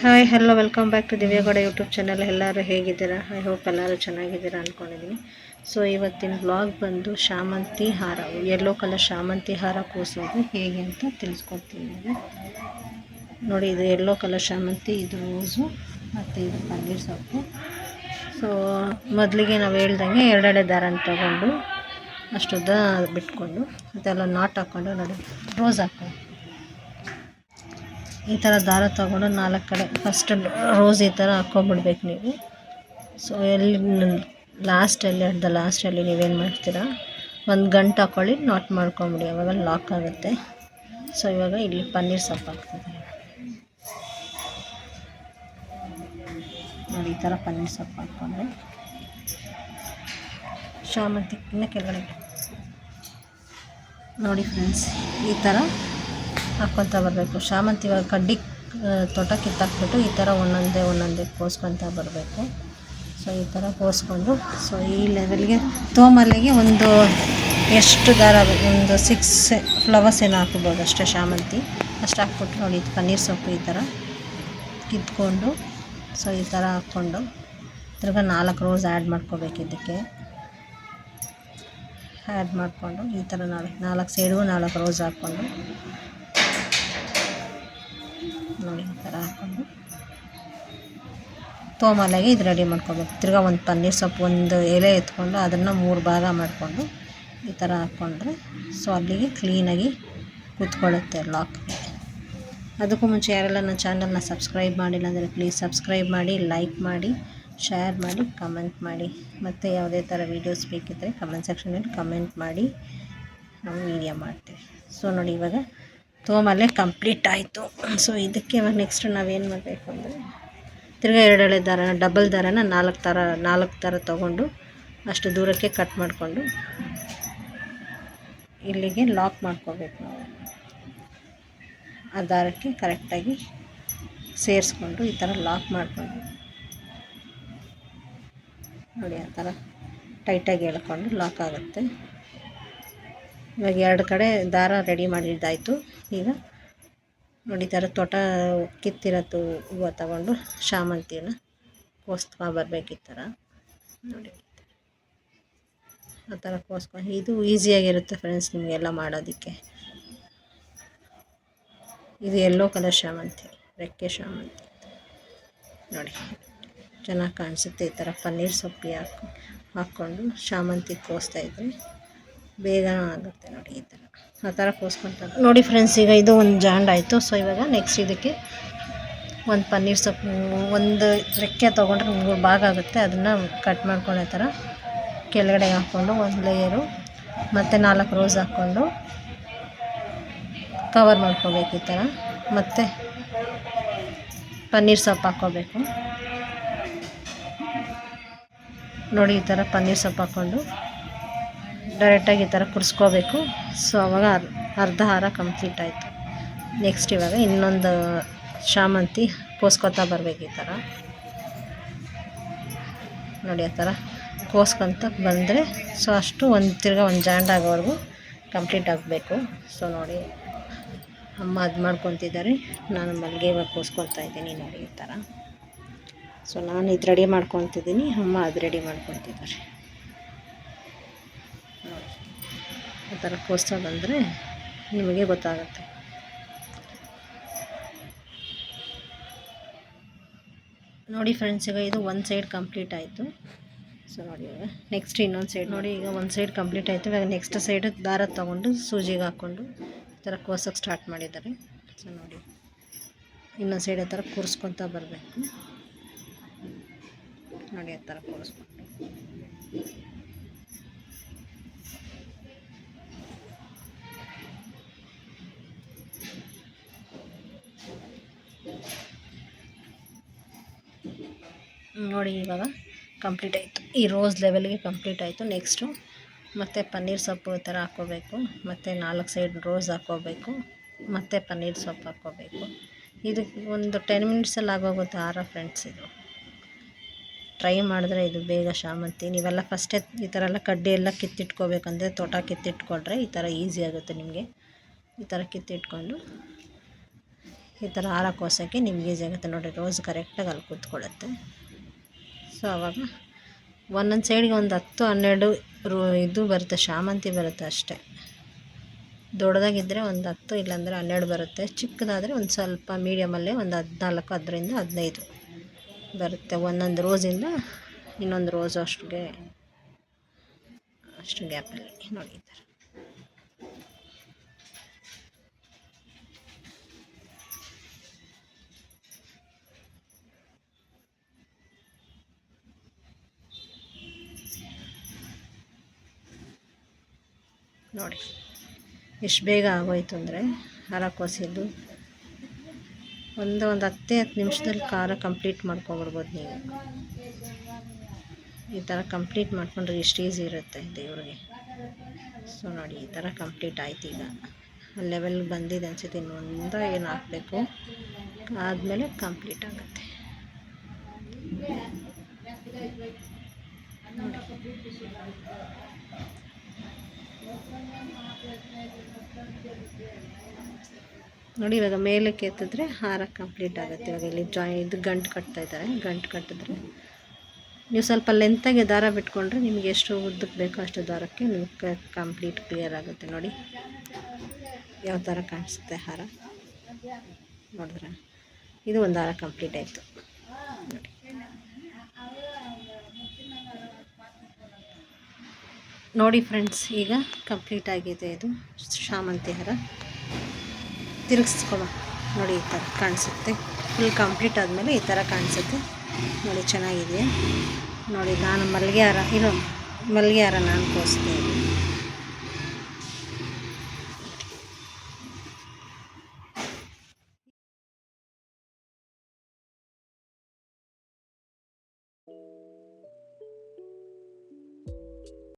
Hi hello welcome back to Divyagowda YouTube channel ಎಲ್ಲರೂ ಹೇಗಿದ್ದೀರಾ? I hope ಎಲ್ಲರೂ ಚೆನ್ನಾಗಿದ್ದೀರಾ ಅಂದ್ಕೊಂಡಿದ್ದೀನಿ ಸೊ ಇವತ್ತಿನ ಬ್ಲಾಗ್ ಬಂದು ಶಾಮಂತಿ ಹಾರ ಯೆಲ್ಲೋ ಕಲರ್ ಶಾಮಂತಿ ಹಾರ ಕೂಸೋದು ಹೇಗೆ ಅಂತ ತಿಳಿಸ್ಕೊಡ್ತೀನಿ ನೋಡಿ, ಇದು ಯೆಲ್ಲೋ ಕಲರ್ ಶಾಮಂತಿ, ಇದು ರೋಸು ಮತ್ತು ಇದು ಪನ್ನೀರ್ ಸೊಪ್ಪು. ಸೊ ಮೊದಲಿಗೆ ನಾವು ಹೇಳ್ದಂಗೆ ಎರಡೆಡೆ ದಾರನ ತಗೊಂಡು ಅಷ್ಟುದ್ದ ಬಿಟ್ಕೊಂಡು ಅದೆಲ್ಲ ನಾಟ್ ಹಾಕ್ಕೊಂಡು ನೋಡಿ ರೋಸ್ ಹಾಕ್ಕೊಂಡು. ಈ ಥರ ದಾರ ತಗೊಂಡು ನಾಲ್ಕು ಕಡೆ ಫಸ್ಟ್ ರೋಸ್ ಈ ಥರ ಹಾಕ್ಕೊಂಬಿಡ್ಬೇಕು ನೀವು. ಸೊ ಎಲ್ಲಿ ಲಾಸ್ಟಲ್ಲಿ ಅಟ್ ದ ಲಾಸ್ಟಲ್ಲಿ ನೀವೇನು ಮಾಡ್ತೀರಾ? ಒಂದು ಗಂಟು ಹಾಕ್ಕೊಳ್ಳಿ ನಾಟ್ ಮಾಡ್ಕೊಂಬಿಡಿ, ಅವಾಗ ಲಾಕ್ ಆಗುತ್ತೆ. ಸೊ ಇವಾಗ ಇಲ್ಲಿ ಪನ್ನೀರ್ ಸೊಪ್ಪು ಹಾಕ್ತಿದ್ದೀನಿ ನೋಡಿ, ಈ ಥರ ಪನ್ನೀರ್ ಸೊಪ್ಪು ಹಾಕ್ಕೊಂಡ್ರೆ. ಶಾಮಂತಿ ಇನ್ನು ಕೆಳಗಡೆ. ನೋಡಿ ಫ್ರೆಂಡ್ಸ್ ಈ ಥರ ಹಾಕ್ಕೊತ ಬರಬೇಕು. ಶಾಮಂತಿ ಇವಾಗ ಕಡ್ಡಿ ತೋಟ ಕಿತ್ತಾಕ್ಬಿಟ್ಟು ಈ ಥರ ಒಂದೊಂದೇ ಒಂದೊಂದೇ ಕೋಸ್ಕೊತ ಬರಬೇಕು. ಸೊ, ಈ ಥರ ಕೋಸ್ಕೊಂಡು ಸೊ, ಈ ಲೆವೆಲ್ಗೆ ತೋಮಲೆಗೆ ಒಂದು ಎಷ್ಟು ದಾರ ಒಂದು ಸಿಕ್ಸ್ ಫ್ಲವರ್ಸ್ ಏನೋ ಹಾಕ್ಬೋದು ಅಷ್ಟೇ ಶಾಮಂತಿ. ಅಷ್ಟು ಹಾಕ್ಬಿಟ್ಟು ನೋಡಿ ಪನ್ನೀರ್ ಸೊಪ್ಪು ಈ ಥರ ಕಿತ್ಕೊಂಡು, ಸೊ, ಈ ಥರ ಹಾಕ್ಕೊಂಡು ತಿರ್ಗ ನಾಲ್ಕು ರೋಸ್ ಆ್ಯಡ್ ಮಾಡ್ಕೋಬೇಕು ಇದಕ್ಕೆ. ಆ್ಯಡ್ ಮಾಡಿಕೊಂಡು ಈ ಥರ ನಾಲ್ಕು ನಾಲ್ಕು ಸೈಡ್ಗೂ ನಾಲ್ಕು ರೋಸ್ ಹಾಕ್ಕೊಂಡು ನೋಡಿ, ಈ ಥರ ಹಾಕ್ಕೊಂಡು ತೋಮಲೆಗೆ ಇದು ರೆಡಿ ಮಾಡ್ಕೊಬೇಕು. ತಿರ್ಗಾ ಒಂದು ಪನ್ನೀರ್ ಸೊಪ್ಪು, ಒಂದು ಎಲೆ ಎತ್ಕೊಂಡು ಅದನ್ನು ಮೂರು ಭಾಗ ಮಾಡಿಕೊಂಡು ಈ ಥರ ಹಾಕ್ಕೊಂಡ್ರೆ ಸೊ ಅಲ್ಲಿಗೆ ಕ್ಲೀನಾಗಿ ಕೂತ್ಕೊಳ್ಳುತ್ತೆ ಲಾಕ್ ಅದಕ್ಕೂ ಮುಂಚೆ ಯಾರೆಲ್ಲ ನನ್ನ ಚಾನಲ್ನ ಸಬ್ಸ್ಕ್ರೈಬ್ ಮಾಡಿಲ್ಲ ಅಂದರೆ ಪ್ಲೀಸ್ ಸಬ್ಸ್ಕ್ರೈಬ್ ಮಾಡಿ ಲೈಕ್ ಮಾಡಿ ಶೇರ್ ಮಾಡಿ ಕಮೆಂಟ್ ಮಾಡಿ. ಮತ್ತು ಯಾವುದೇ ಥರ ವೀಡಿಯೋಸ್ ಬೇಕಿದ್ದರೆ ಕಮೆಂಟ್ ಸೆಕ್ಷನಲ್ಲಿ ಕಮೆಂಟ್ ಮಾಡಿ. ನಾವು ವೀಡಿಯೋ ಮಾಡ್ತೀವಿ. ಸೊ ನೋಡಿ ಇವಾಗ ತೋಮಲೆ ಕಂಪ್ಲೀಟ್ ಆಯಿತು. ಸೊ ಇದಕ್ಕೆ ಇವಾಗ ನೆಕ್ಸ್ಟ್ ನಾವೇನು ಮಾಡಬೇಕು ಅಂದರೆ, ತಿರ್ಗಾ ಎರಡೆಳೆ ದಾರ ಡಬಲ್ ದಾರನ ನಾಲ್ಕು ಥರ ನಾಲ್ಕು ಥರ ತೊಗೊಂಡು ಅಷ್ಟು ದೂರಕ್ಕೆ ಕಟ್ ಮಾಡಿಕೊಂಡು ಇಲ್ಲಿಗೆ ಲಾಕ್ ಮಾಡ್ಕೋಬೇಕು ನಾವು. ಆ ದಾರಕ್ಕೆ ಕರೆಕ್ಟಾಗಿ ಸೇರಿಸ್ಕೊಂಡು ಈ ಥರ ಲಾಕ್ ಮಾಡಿಕೊಂಡು ನೋಡಿ, ಆ ಥರ ಟೈಟಾಗಿ ಎಳ್ಕೊಂಡು ಲಾಕ್ ಆಗುತ್ತೆ. ಇವಾಗ ಎರಡು ಕಡೆ ದಾರ ರೆಡಿ ಮಾಡಿದ್ದಾಯಿತು. ಈಗ ನೋಡಿ ಥರ ತೋಟ ಕಿತ್ತಿರೋದು ಹೂವು ತಗೊಂಡು ಶಾಮಂತಿನ ಕೋಸ್ಕೊ ಬರಬೇಕು ಈ ಥರ ನೋಡಿ. ಆ ಥರ ಕೋಸ್ಕೊಂಡು ಇದು ಈಸಿಯಾಗಿರುತ್ತೆ ಫ್ರೆಂಡ್ಸ್ ನಿಮಗೆಲ್ಲ ಮಾಡೋದಕ್ಕೆ. ಇದು ಎಲ್ಲೋ ಕಲರ್ ಶಾಮಂತಿ ರೆಕ್ಕೆ ಶಾಮಂತಿ ನೋಡಿ, ಚೆನ್ನಾಗಿ ಕಾಣಿಸುತ್ತೆ ಈ ಥರ ಪನ್ನೀರ್ ಸೊಪ್ಪಿ ಹಾಕಿ ಹಾಕ್ಕೊಂಡು ಶಾಮಂತಿ ಕೋಸ್ತಾ ಇದ್ದರೆ ಬೇಗನೂ ಆಗುತ್ತೆ ನೋಡಿ ಈ ಥರ. ಆ ಥರ ಕೋಸ್ಕೊಂತಾರೆ ನೋಡಿ ಫ್ರೆಂಡ್ಸ್ ಈಗ ಇದು ಒಂದು ಜಾಂಡ್ ಆಯಿತು. ಸೊ ಇವಾಗ ನೆಕ್ಸ್ಟ್ ಇದಕ್ಕೆ ಒಂದು ಪನ್ನೀರ್ ಸೊಪ್ಪು, ಒಂದು ರೆಕ್ಕೆ ತೊಗೊಂಡ್ರೆ ನಿಮ್ಗೆ ಭಾಗ ಆಗುತ್ತೆ. ಅದನ್ನು ಕಟ್ ಮಾಡ್ಕೊಳ್ಳೋ ಥರ ಕೆಳಗಡೆ ಹಾಕ್ಕೊಂಡು ಒಂದು ಲೇಯರು ಮತ್ತು ನಾಲ್ಕು ರೋಸ್ ಹಾಕ್ಕೊಂಡು ಕವರ್ ಮಾಡ್ಕೋಬೇಕು ಈ ಥರ. ಮತ್ತು ಪನ್ನೀರ್ ಸೊಪ್ಪು ಹಾಕ್ಕೋಬೇಕು. ನೋಡಿ ಈ ಥರ ಪನ್ನೀರ್ ಸೊಪ್ಪು ಹಾಕ್ಕೊಂಡು ಡೈರೆಕ್ಟಾಗಿ ಈ ಥರ ಕುಡಿಸ್ಕೋಬೇಕು. ಸೊ, ಅವಾಗ ಅರ್- ಅರ್ಧ ಹಾರ ಕಂಪ್ಲೀಟ್ ಆಯಿತು. ನೆಕ್ಸ್ಟ್ ಇವಾಗ ಇನ್ನೊಂದು ಶಾಮಂತಿ ಕೋಸ್ಕೊತಾ ಬರಬೇಕು ಈ ಥರ. ನೋಡಿ, ಆ ಥರ ಕೋಸ್ಕೊಂತ ಬಂದರೆ, ಸೊ, ಅಷ್ಟು ಒಂದು ತಿರ್ಗಾ ಒಂದು ಜಾಂಡ್ ಆಗೋವರೆಗೂ ಕಂಪ್ಲೀಟ್ ಆಗಬೇಕು. ಸೊ, ನೋಡಿ, ಅಮ್ಮ ಅದು ಮಾಡ್ಕೊತಿದ್ದಾರೆ. ನಾನು ಮಲ್ಲಿಗೆ ಇವಾಗ ಕೋಸ್ಕೊತಾ ಇದ್ದೀನಿ ನೋಡಿ ಈ ಥರ. ಸೊ, ನಾನು ಇದು ರೆಡಿ ಮಾಡ್ಕೊತಿದ್ದೀನಿ. ಅಮ್ಮ ಅದು ರೆಡಿ ಮಾಡ್ಕೊತಿದ್ದಾರೆ. ಆ ಥರ ಕೋಸ್ತಾ ಬಂದರೆ ನಿಮಗೆ ಗೊತ್ತಾಗುತ್ತೆ. ನೋಡಿ ಫ್ರೆಂಡ್ಸ್, ಈಗ ಇದು ಒಂದು ಸೈಡ್ ಕಂಪ್ಲೀಟ್ ಆಯಿತು. ಸೊ ನೋಡಿ, ನೆಕ್ಸ್ಟ್ ಇನ್ನೊಂದು ಸೈಡ್ ನೋಡಿ, ಈಗ ಒಂದು ಸೈಡ್ ಕಂಪ್ಲೀಟ್ ಆಯಿತು. ಇವಾಗ ನೆಕ್ಸ್ಟ್ ಸೈಡ್ ದಾರ ತೊಗೊಂಡು ಸೂಜಿಗೆ ಹಾಕ್ಕೊಂಡು ಈ ಥರ ಕೋಸಕ್ಕೆ ಸ್ಟಾರ್ಟ್ ಮಾಡಿದ್ದಾರೆ. ಸೊ ನೋಡಿ, ಇನ್ನೊಂದು ಸೈಡ್ ಆ ಥರ ಕೂರಿಸ್ಕೊತ ಬರಬೇಕು. ನೋಡಿ, ಆ ಥರ ಕೂರಿಸ್ಕೊಂಡು ನೋಡಿ ಇವಾಗ ಕಂಪ್ಲೀಟ್ ಆಯಿತು. ಈ ರೋಸ್ ಲೆವೆಲ್ಗೆ ಕಂಪ್ಲೀಟ್ ಆಯಿತು. ನೆಕ್ಸ್ಟು ಮತ್ತು ಪನ್ನೀರ್ ಸೊಪ್ಪು ಈ ಥರ ಹಾಕ್ಕೋಬೇಕು. ಮತ್ತು ನಾಲ್ಕು ಸೈಡ್ ರೋಸ್ ಹಾಕ್ಕೋಬೇಕು. ಮತ್ತು ಪನ್ನೀರ್ ಸೊಪ್ಪು ಹಾಕ್ಕೋಬೇಕು. ಇದು ಒಂದು ಟೆನ್ ಮಿನಿಟ್ಸಲ್ಲಿ ಆಗೋಗುತ್ತೆ ಆರ ಫ್ರೆಂಡ್ಸ್ ಇದು. ಟ್ರೈ ಮಾಡಿದ್ರೆ ಇದು ಬೇಗ ಶಾಮಂತಿ. ನೀವೆಲ್ಲ ಫಸ್ಟೇ ಈ ಥರ ಎಲ್ಲ ಕಡ್ಡಿ ಎಲ್ಲ ಕಿತ್ತಿಟ್ಕೋಬೇಕಂದ್ರೆ ತೋಟ ಕಿತ್ತಿಟ್ಕೊಂಡ್ರೆ ಈ ಥರ ಈಸಿ ಆಗುತ್ತೆ ನಿಮಗೆ. ಈ ಥರ ಕಿತ್ತಿಟ್ಕೊಂಡು ಈ ಥರ ಹಾರ ಕೋಸೋಕ್ಕೆ ನಿಮ್ಗೆ ಈಸಿ ಆಗುತ್ತೆ. ನೋಡಿ ರೋಸ್ ಕರೆಕ್ಟಾಗಿ ಅಲ್ಲಿ ಕೂತ್ಕೊಳ್ಳುತ್ತೆ. ಸೊ ಆವಾಗ ಒಂದೊಂದು ಸೈಡ್ಗೆ ಒಂದು ಹತ್ತು, ಹನ್ನೆರಡು ರೋ ಇದು ಬರುತ್ತೆ, ಶಾಮಂತಿ ಬರುತ್ತೆ ಅಷ್ಟೇ. ದೊಡ್ಡದಾಗಿದ್ದರೆ ಒಂದು ಹತ್ತು, ಇಲ್ಲಾಂದರೆ ಹನ್ನೆರಡು ಬರುತ್ತೆ. ಚಿಕ್ಕದಾದರೆ ಒಂದು ಸ್ವಲ್ಪ ಮೀಡಿಯಮಲ್ಲೇ ಒಂದು ಹದಿನಾಲ್ಕು ಅದರಿಂದ ಹದಿನೈದು ಬರುತ್ತೆ. ಒಂದೊಂದು ರೋಸಿಂದ ಇನ್ನೊಂದು ರೋಸು ಅಷ್ಟಿಗೆ, ಅಷ್ಟು ಗ್ಯಾಪಲ್ಲಿ ನೋಡಿ ನೋಡಿ. ಎಷ್ಟು ಬೇಗ ಆಗೋಯ್ತು ಅಂದರೆ ಖಾರ ಕೋಸಿದ್ದು ಒಂದು ಒಂದು ಹತ್ತೇ ಹತ್ತು ನಿಮಿಷದಲ್ಲಿ ಖಾರ ಕಂಪ್ಲೀಟ್ ಮಾಡ್ಕೊಬಿಡ್ಬೋದು ನೀವು. ಈ ಥರ ಕಂಪ್ಲೀಟ್ ಮಾಡ್ಕೊಂಡ್ರೆ ಎಷ್ಟು ಈಸಿ ಇರುತ್ತೆ ದೇವ್ರಿಗೆ. ಸೊ ನೋಡಿ, ಈ ಥರ ಕಂಪ್ಲೀಟ್ ಆಯ್ತು ಈಗ. ಲೆವೆಲ್ ಬಂದಿದೆ ಅನ್ಸುತ್ತೆ ಇನ್ನೊಂದು ಏನು ಹಾಕಬೇಕು ಆದಮೇಲೆ ಕಂಪ್ಲೀಟ್ ಆಗುತ್ತೆ. ನೋಡಿ. ಇವಾಗ ಮೇಲಕ್ಕೆ ಎತ್ತಿದ್ರೆ ಹಾರ ಕಂಪ್ಲೀಟ್ ಆಗುತ್ತೆ. ಇವಾಗ ಇಲ್ಲಿ ಜಾಯ್ ಇದು ಗಂಟು ಕಟ್ತಾ ಇದ್ದಾರೆ. ಗಂಟು ಕಟ್ಟಿದ್ರೆ ನೀವು ಸ್ವಲ್ಪ ಲೆಂತಾಗಿ ದಾರ ಬಿಟ್ಕೊಂಡ್ರೆ ನಿಮಗೆ ಎಷ್ಟು ಉದ್ದಕ್ಕೆ ಬೇಕೋ ಅಷ್ಟು ದಾರಕ್ಕೆ ನಿಮಗೆ ಕಂಪ್ಲೀಟ್ ಕ್ಲಿಯರ್ ಆಗುತ್ತೆ. ನೋಡಿ, ಯಾವ ಥರ ಕಾಣಿಸುತ್ತೆ ಹಾರ? ನೋಡಿದ್ರೆ ಇದು ಒಂದು ಹಾರ ಕಂಪ್ಲೀಟ್ ಆಯಿತು. ನೋಡಿ. ನೋಡಿ ಫ್ರೆಂಡ್ಸ್, ಈಗ ಕಂಪ್ಲೀಟ್ ಆಗಿದೆ ಇದು ಶಾಮಂತಿ ಹರ. ತಿರುಗಿಸ್ಕೊಳ ನೋಡಿ ಈ ಥರ ಕಾಣಿಸುತ್ತೆ. ಫುಲ್ ಕಂಪ್ಲೀಟ್ ಆದಮೇಲೆ ಈ ಥರ ಕಾಣಿಸುತ್ತೆ. ನೋಡಿ, ಚೆನ್ನಾಗಿದೆಯಾ? ನೋಡಿ, ನಾನು ಮಲ್ಲಿಗೆ ಹಾರ, ಇರೋ ಮಲ್ಲಿಗೆ ಹಾರ ನಾನು ಕೋಸ್ತೀನಿ